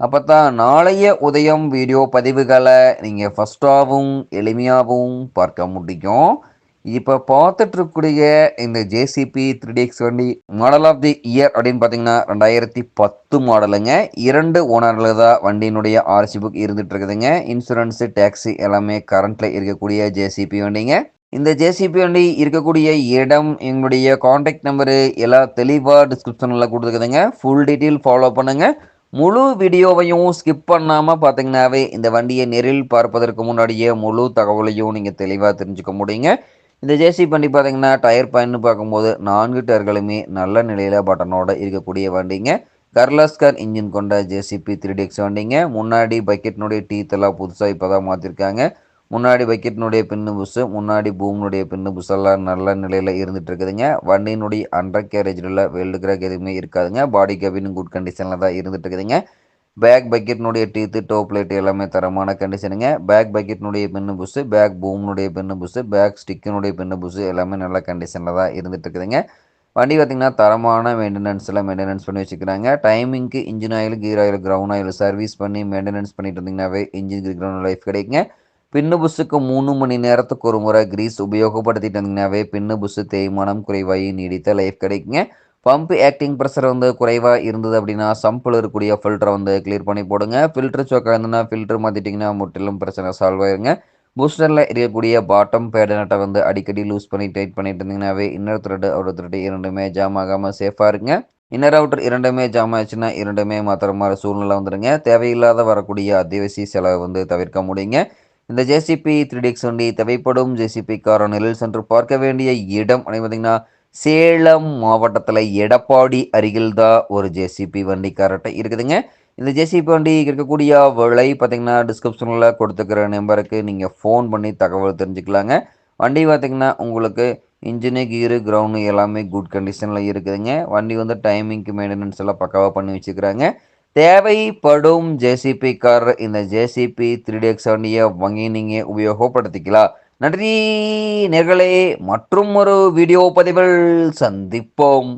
அப்போ தான் நாளைய உதயம் வீடியோ பதிவுகளை நீங்கள் ஃபஸ்ட்டாகவும் எளிமையாகவும் பார்க்க முடியும். இப்போ பார்த்துட்ருக்கக்கூடிய இந்த ஜேசிபி த்ரீ எக்ஸ் வண்டி மாடல் ஆஃப் தி இயர் அப்படின்னு பார்த்தீங்கன்னா ரெண்டாயிரத்தி பத்து மாடலுங்க இரண்டு ஓனரில் தான் வண்டியினுடைய ஆர்சி புக் இருந்துகிட்டு இருக்குதுங்க இன்சூரன்ஸு டேக்ஸி எல்லாமே கரண்ட்டில் இருக்கக்கூடிய ஜேசிபி வண்டிங்க. இந்த ஜேசிபி வண்டி இருக்கக்கூடிய இடம் எங்களுடைய காண்டாக்ட் நம்பரு எல்லாம் தெளிவாக டிஸ்கிரிப்ஷனில் கொடுத்துருக்குதுங்க. ஃபுல் டீட்டெயில் ஃபாலோ பண்ணுங்கள் முழு வீடியோவையும் ஸ்கிப் பண்ணாமல் பார்த்தீங்கன்னாவே இந்த வண்டியை நெரில் பார்ப்பதற்கு முன்னாடியே முழு தகவலையும் நீங்கள் தெளிவாக தெரிஞ்சுக்க முடியுங்க. இந்த ஜேசி வண்டி பார்த்தீங்கன்னா டயர் பயன்னு பார்க்கும்போது நான்கு டயர்களுமே நல்ல நிலையில் பட்டனோட இருக்கக்கூடிய வண்டிங்க. கர்லாஸ்கர் இன்ஜின் கொண்ட ஜேசிபி த்ரீ டிஎக்ஸ் வண்டிங்க. முன்னாடி பக்கெட்னுடைய டீத் எல்லாம் புதுசாக இப்போ தான் மாற்றிருக்காங்க முன்னாடி பக்கெட்டினுடைய பின்னு புஸ்ஸு முன்னாடி பூமினுடைய பின்னு புஷெல்லாம் நல்ல நிலையில் இருந்துட்டு இருக்குதுங்க வண்டியினுடைய அண்டர் கேரேஜில் வெல்டு கிராக் எதுவுமே இருக்காதுங்க. பாடி கபினும் குட் கண்டிஷனில் தான் இருந்துட்டு இருக்குதுங்க பேக் பக்கெட்னுடைய டீத்து டோப் லைட் எல்லாமே தரமான கண்டிஷனுங்க பேக் பக்கெட்னுடைய பின்னு புஸ்ஸு பேக் பூம்னுடைய பின்னு புஸ்ஸு பேக் ஸ்டிக்கினுடைய பின்னு புஸ்ஸு எல்லாமே நல்ல கண்டிஷனில் தான் இருந்துட்டு இருக்குதுங்க வண்டி பார்த்திங்கன்னா தரமான மெயின்டெனன்ஸில் மெயின்டெனன்ஸ் பண்ணி வச்சுக்கிறாங்க. டைமிங்க்கு engine oil gear oil ground oil service பண்ணி மெயின்டெனன்ஸ் பண்ணிட்டு இருந்தீங்கன்னாவே இன்ஜின் கிரவுண்ட் லைஃப் கிடைக்குங்க. பின்னு புஸ்ஸுக்கு மூணு மணி நேரத்துக்கு ஒரு முறை கிரீஸ் உபயோகப்படுத்திட்டு இருந்தீங்கன்னாவே பின்னு புஸ்ஸு தேய்மானம் குறைவாகி நீடித்த லைஃப் கிடைக்குங்க. பம்ப் ஆக்டிங் ப்ரெஷர் வந்து குறைவாக இருந்தது அப்படின்னா சம்பிள் இருக்கக்கூடிய ஃபில்டரை வந்து கிளியர் பண்ணி போடுங்க. ஃபில்டர் சோக்காக இருந்ததுன்னா ஃபில்டர் மாற்றிட்டிங்கன்னா முற்றிலும் பிரச்சனை சால்வ் ஆயிருங்க. பூஸ்டரில் இருக்கக்கூடிய பாட்டம் பேடு நட்டை வந்து அடிக்கடி லூஸ் பண்ணி டைட் பண்ணிட்டு இருந்தீங்கன்னாவே இன்னொரு த்ரெட்டு அவர் த்ரெட்டு இரண்டுமே ஜாம் ஆகாமல் சேஃபாக இருங்க. இன்னர் அவுட்டர் இரண்டுமே ஜாம் ஆச்சுன்னா இரண்டுமே மாத்திர மாதிரி சூழ்நிலை வந்துடுங்க தேவையில்லாத வரக்கூடிய அத்தியாவசிய செலவை வந்து தவிர்க்க முடியுங்க. இந்த ஜேசிபி த்ரீ டிஎக்ஸ் வண்டி தேவைப்படும். ஜேசிபி கார நிழல் சென்று பார்க்க வேண்டிய இடம் பார்த்தீங்கன்னா சேலம் மாவட்டத்தில் எடப்பாடி அருகில் தான் ஒரு ஜேசிபி வண்டி கரெக்டாக இருக்குதுங்க. இந்த ஜேசிபி வண்டி இருக்கக்கூடிய விலை பார்த்தீங்கன்னா டிஸ்கிரிப்ஷனில் கொடுத்துக்கிற நம்பருக்கு நீங்கள் ஃபோன் பண்ணி தகவல் தெரிஞ்சுக்கலாங்க. வண்டி பார்த்திங்கன்னா உங்களுக்கு இன்ஜினு கீரு கிரவுண்டு எல்லாமே குட் கண்டிஷனில் இருக்குதுங்க. வண்டி வந்து டைமிங்க்கு மெயின்டெனன்ஸ் எல்லாம் பக்காவாக பண்ணி வச்சுக்கிறாங்க. தேவைப்படும் ஜேசிபி கார் இந்த ஜேசிபி த்ரீ டி எக்ஸ் செவன்டியை வாங்கி நீங்கள் உபயோகப்படுத்திக்கலாம் நன்றி நேர்களே. மற்றும் ஒரு வீடியோ பதிவில் சந்திப்போம்.